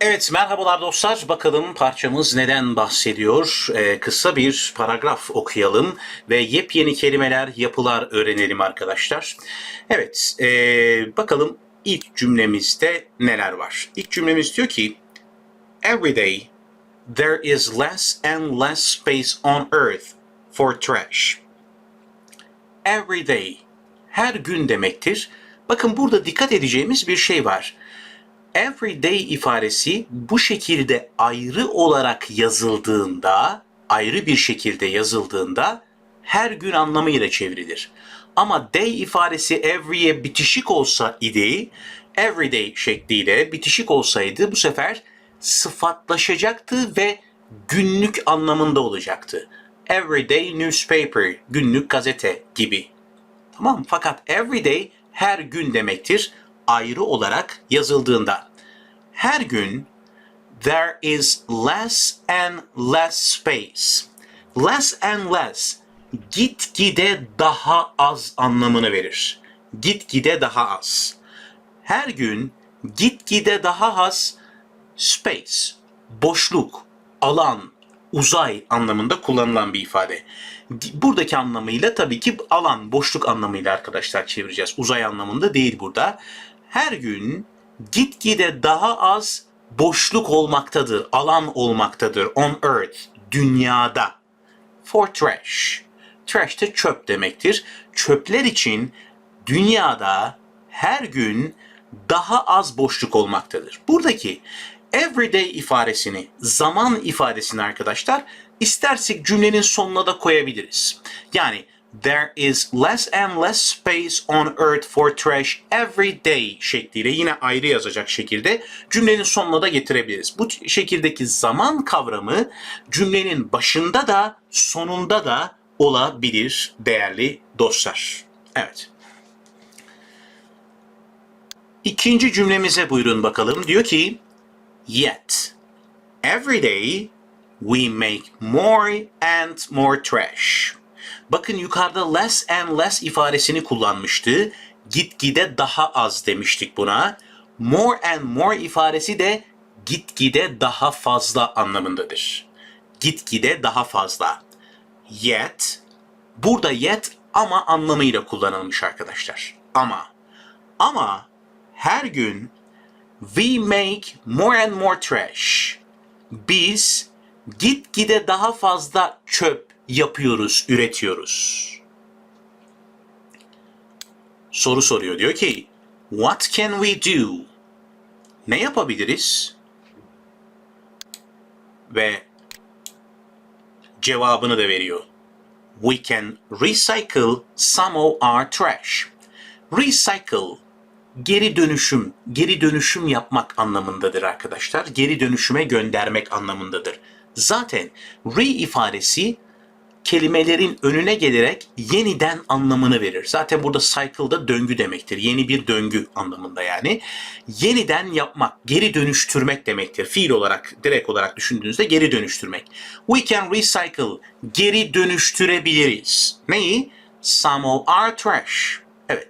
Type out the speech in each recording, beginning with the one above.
Evet merhabalar dostlar. Bakalım parçamız neden bahsediyor? Ee, kısa bir paragraf okuyalım ve yepyeni kelimeler, yapılar öğrenelim arkadaşlar. Evet ee, bakalım ilk cümlemizde neler var? İlk cümlemiz diyor ki Every day there is less and less space on earth for trash. Every day her gün demektir. Bakın burada dikkat edeceğimiz bir şey var everyday ifadesi bu şekilde ayrı olarak yazıldığında, ayrı bir şekilde yazıldığında her gün anlamıyla çevrilir. Ama day ifadesi every'e bitişik olsa idi, everyday şekliyle bitişik olsaydı bu sefer sıfatlaşacaktı ve günlük anlamında olacaktı. Everyday newspaper, günlük gazete gibi. Tamam fakat everyday her gün demektir ayrı olarak yazıldığında. Her gün there is less and less space. Less and less gitgide daha az anlamını verir. Gitgide daha az. Her gün gitgide daha az space, boşluk, alan, uzay anlamında kullanılan bir ifade. Buradaki anlamıyla tabii ki alan, boşluk anlamıyla arkadaşlar çevireceğiz. Uzay anlamında değil burada her gün gitgide daha az boşluk olmaktadır, alan olmaktadır on earth, dünyada. For trash. Trash de çöp demektir. Çöpler için dünyada her gün daha az boşluk olmaktadır. Buradaki everyday ifadesini, zaman ifadesini arkadaşlar istersek cümlenin sonuna da koyabiliriz. Yani There is less and less space on earth for trash every day şekliyle yine ayrı yazacak şekilde cümlenin sonuna da getirebiliriz. Bu şekildeki zaman kavramı cümlenin başında da sonunda da olabilir değerli dostlar. Evet. İkinci cümlemize buyurun bakalım. Diyor ki Yet every day we make more and more trash. Bakın yukarıda less and less ifadesini kullanmıştı. Gitgide daha az demiştik buna. More and more ifadesi de gitgide daha fazla anlamındadır. Gitgide daha fazla. Yet, burada yet ama anlamıyla kullanılmış arkadaşlar. Ama, ama her gün we make more and more trash. Biz gitgide daha fazla çöp yapıyoruz, üretiyoruz? Soru soruyor. Diyor ki, What can we do? Ne yapabiliriz? Ve cevabını da veriyor. We can recycle some of our trash. Recycle geri dönüşüm, geri dönüşüm yapmak anlamındadır arkadaşlar. Geri dönüşüme göndermek anlamındadır. Zaten re ifadesi kelimelerin önüne gelerek yeniden anlamını verir. Zaten burada cycle da döngü demektir. Yeni bir döngü anlamında yani. Yeniden yapmak, geri dönüştürmek demektir. Fiil olarak, direkt olarak düşündüğünüzde geri dönüştürmek. We can recycle, geri dönüştürebiliriz. Neyi? Some of our trash. Evet.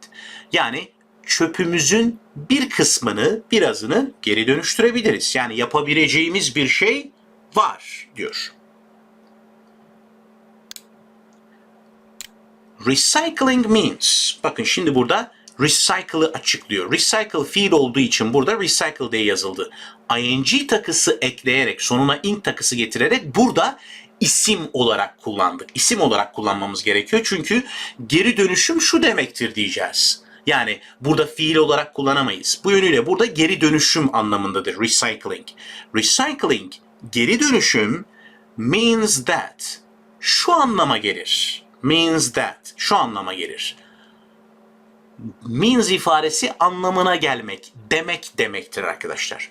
Yani çöpümüzün bir kısmını, birazını geri dönüştürebiliriz. Yani yapabileceğimiz bir şey var diyor. Recycling means. Bakın şimdi burada recycle'ı açıklıyor. Recycle fiil olduğu için burada recycle diye yazıldı. ing takısı ekleyerek sonuna ing takısı getirerek burada isim olarak kullandık. İsim olarak kullanmamız gerekiyor. Çünkü geri dönüşüm şu demektir diyeceğiz. Yani burada fiil olarak kullanamayız. Bu yönüyle burada geri dönüşüm anlamındadır recycling. Recycling geri dönüşüm means that şu anlama gelir means that şu anlama gelir. Means ifadesi anlamına gelmek, demek demektir arkadaşlar.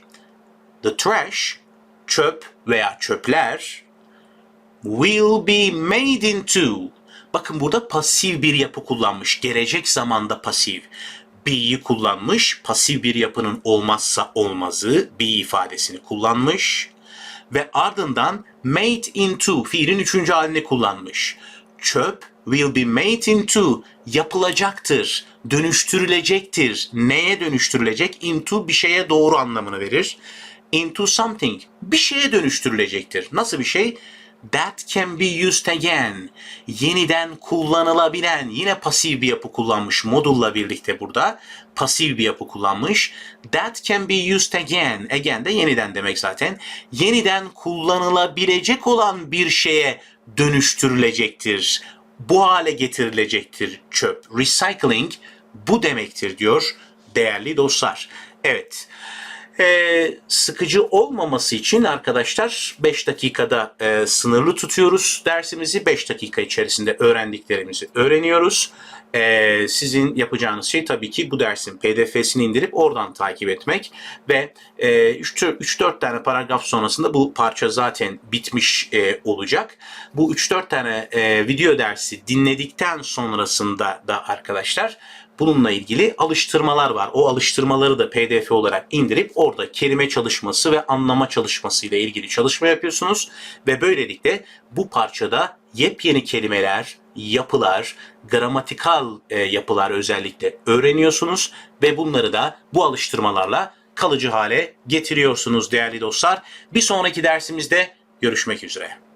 The trash, çöp veya çöpler will be made into. Bakın burada pasif bir yapı kullanmış. Gelecek zamanda pasif. Be'yi kullanmış. Pasif bir yapının olmazsa olmazı be ifadesini kullanmış. Ve ardından made into fiilin üçüncü halini kullanmış çöp will be made into yapılacaktır, dönüştürülecektir. Neye dönüştürülecek? Into bir şeye doğru anlamını verir. into something. Bir şeye dönüştürülecektir. Nasıl bir şey? That can be used again. Yeniden kullanılabilen, yine pasif bir yapı kullanmış modulla birlikte burada. Pasif bir yapı kullanmış. That can be used again. Again de yeniden demek zaten. Yeniden kullanılabilecek olan bir şeye dönüştürülecektir. Bu hale getirilecektir çöp. Recycling bu demektir diyor değerli dostlar. Evet. Ee, sıkıcı olmaması için arkadaşlar 5 dakikada e, sınırlı tutuyoruz dersimizi. 5 dakika içerisinde öğrendiklerimizi öğreniyoruz. Ee, sizin yapacağınız şey tabii ki bu dersin pdf'sini indirip oradan takip etmek ve e, 3-4 tane paragraf sonrasında bu parça zaten bitmiş e, olacak. Bu 3-4 tane e, video dersi dinledikten sonrasında da arkadaşlar bununla ilgili alıştırmalar var. O alıştırmaları da pdf olarak indirip orada kelime çalışması ve anlama çalışması ile ilgili çalışma yapıyorsunuz ve böylelikle bu parçada yepyeni kelimeler, yapılar, gramatikal e, yapılar özellikle öğreniyorsunuz ve bunları da bu alıştırmalarla kalıcı hale getiriyorsunuz değerli dostlar. Bir sonraki dersimizde görüşmek üzere.